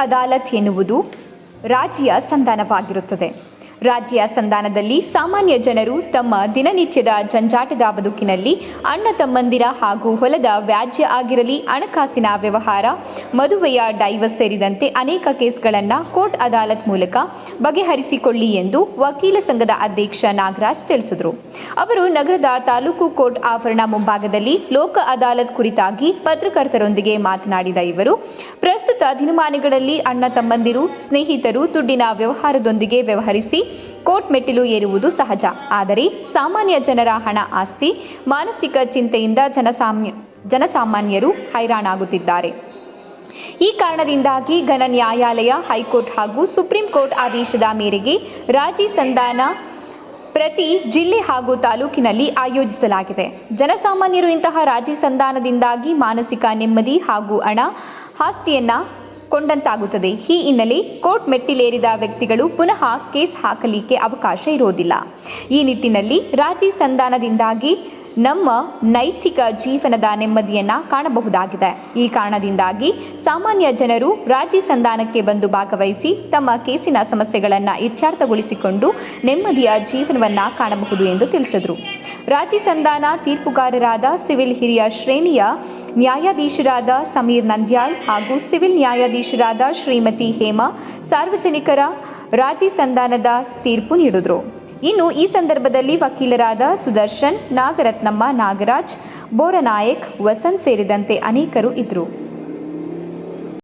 ಅದಾಲತ್ ಎನ್ನುವುದು ರಾಜಿಯ ಸಂಧಾನವಾಗಿರುತ್ತದೆ. ರಾಜ್ಯ ಸಂಧಾನದಲ್ಲಿ ಸಾಮಾನ್ಯ ಜನರು ತಮ್ಮ ದಿನನಿತ್ಯದ ಜಂಜಾಟದ ಬದುಕಿನಲ್ಲಿ ಅಣ್ಣ ತಮ್ಮಂದಿರ ಹಾಗೂ ಹೊಲದ ವ್ಯಾಜ್ಯ ಆಗಿರಲಿ, ಹಣಕಾಸಿನ ವ್ಯವಹಾರ, ಮದುವೆಯ ಡೈವರ್ಸ್ ಸೇರಿದಂತೆ ಅನೇಕ ಕೇಸ್ಗಳನ್ನು ಕೋರ್ಟ್ ಅದಾಲತ್ ಮೂಲಕ ಬಗೆಹರಿಸಿಕೊಳ್ಳಿ ಎಂದು ವಕೀಲ ಸಂಘದ ಅಧ್ಯಕ್ಷ ನಾಗರಾಜ್ ತಿಳಿಸಿದರು. ಅವರು ನಗರದ ತಾಲೂಕು ಕೋರ್ಟ್ ಆವರಣ ಮುಂಭಾಗದಲ್ಲಿ ಲೋಕ ಅದಾಲತ್ ಕುರಿತಾಗಿ ಪತ್ರಕರ್ತರೊಂದಿಗೆ ಮಾತನಾಡಿದ ಇವರು, ಪ್ರಸ್ತುತ ದಿನಮಾನಗಳಲ್ಲಿ ಅಣ್ಣ ತಮ್ಮಂದಿರು, ಸ್ನೇಹಿತರು ದುಡ್ಡಿನ ವ್ಯವಹಾರದೊಂದಿಗೆ ವ್ಯವಹರಿಸಿ ಕೋರ್ಟ್ ಮೆಟ್ಟಿಲು ಏರುವುದು ಸಹಜ. ಆದರೆ ಸಾಮಾನ್ಯ ಜನರ ಹಣ ಆಸ್ತಿ, ಮಾನಸಿಕ ಚಿಂತೆಯಿಂದ ಜನಸಾಮ್ಯ, ಜನಸಾಮಾನ್ಯರು ಹೈರಾಣಾಗುತ್ತಿದ್ದಾರೆ. ಈ ಕಾರಣದಿಂದಾಗಿ ಘನ ನ್ಯಾಯಾಲಯ, ಹೈಕೋರ್ಟ್ ಹಾಗೂ ಸುಪ್ರೀಂ ಕೋರ್ಟ್ ಆದೇಶದ ಮೇರೆಗೆ ರಾಜಿ ಸಂಧಾನ ಪ್ರತಿ ಜಿಲ್ಲೆ ಹಾಗೂ ತಾಲೂಕಿನಲ್ಲಿ ಆಯೋಜಿಸಲಾಗಿದೆ. ಜನಸಾಮಾನ್ಯರು ಇಂತಹ ರಾಜಿ ಸಂಧಾನದಿಂದಾಗಿ ಮಾನಸಿಕ ನೆಮ್ಮದಿ ಹಾಗೂ ಹಣ, ಆಸ್ತಿಯನ್ನ ಕೊಂಡಂತಾಗುತ್ತದೆ ಈ ಹಿನ್ನೆಲೆ ಕೋರ್ಟ್ ಮೆಟ್ಟಿಲೇರಿದ ವ್ಯಕ್ತಿಗಳು ಪುನಃ ಕೇಸ್ ಹಾಕಲಿಕ್ಕೆ ಅವಕಾಶ ಇರೋದಿಲ್ಲ ಈ ನಿಟ್ಟಿನಲ್ಲಿ ರಾಜಿ ಸಂಧಾನದಿಂದಾಗಿ ನಮ್ಮ ನೈತಿಕ ಜೀವನದ ನೆಮ್ಮದಿಯನ್ನ ಕಾಣಬಹುದಾಗಿದೆ. ಈ ಕಾರಣದಿಂದಾಗಿ ಸಾಮಾನ್ಯ ಜನರು ರಾಜಿ ಸಂಧಾನಕ್ಕೆ ಬಂದು ಭಾಗವಹಿಸಿ ತಮ್ಮ ಕೇಸಿನ ಸಮಸ್ಯೆಗಳನ್ನು ಇತ್ಯರ್ಥಗೊಳಿಸಿಕೊಂಡು ನೆಮ್ಮದಿಯ ಜೀವನವನ್ನ ಕಾಣಬಹುದು ಎಂದು ತಿಳಿಸಿದರು. ರಾಜಿ ಸಂಧಾನ ತೀರ್ಪುಗಾರರಾದ ಸಿವಿಲ್ ಹಿರಿಯ ಶ್ರೇಣಿಯ ನ್ಯಾಯಾಧೀಶರಾದ ಸಮೀರ್ ನಂದ್ಯಾಳ್ ಹಾಗೂ ಸಿವಿಲ್ ನ್ಯಾಯಾಧೀಶರಾದ ಶ್ರೀಮತಿ ಹೇಮಾ ಸಾರ್ವಜನಿಕರ ರಾಜಿ ಸಂಧಾನದ ತೀರ್ಪು ನೀಡಿದರು. ಇನ್ನು ಈ ಸಂದರ್ಭದಲ್ಲಿ ವಕೀಲರಾದ ಸುದರ್ಶನ್, ನಾಗರತ್ನಮ್ಮ, ನಾಗರಾಜ್, ಬೋರನಾಯಕ್, ವಸಂತ್ ಸೇರಿದಂತೆ ಅನೇಕರು ಇದ್ದರು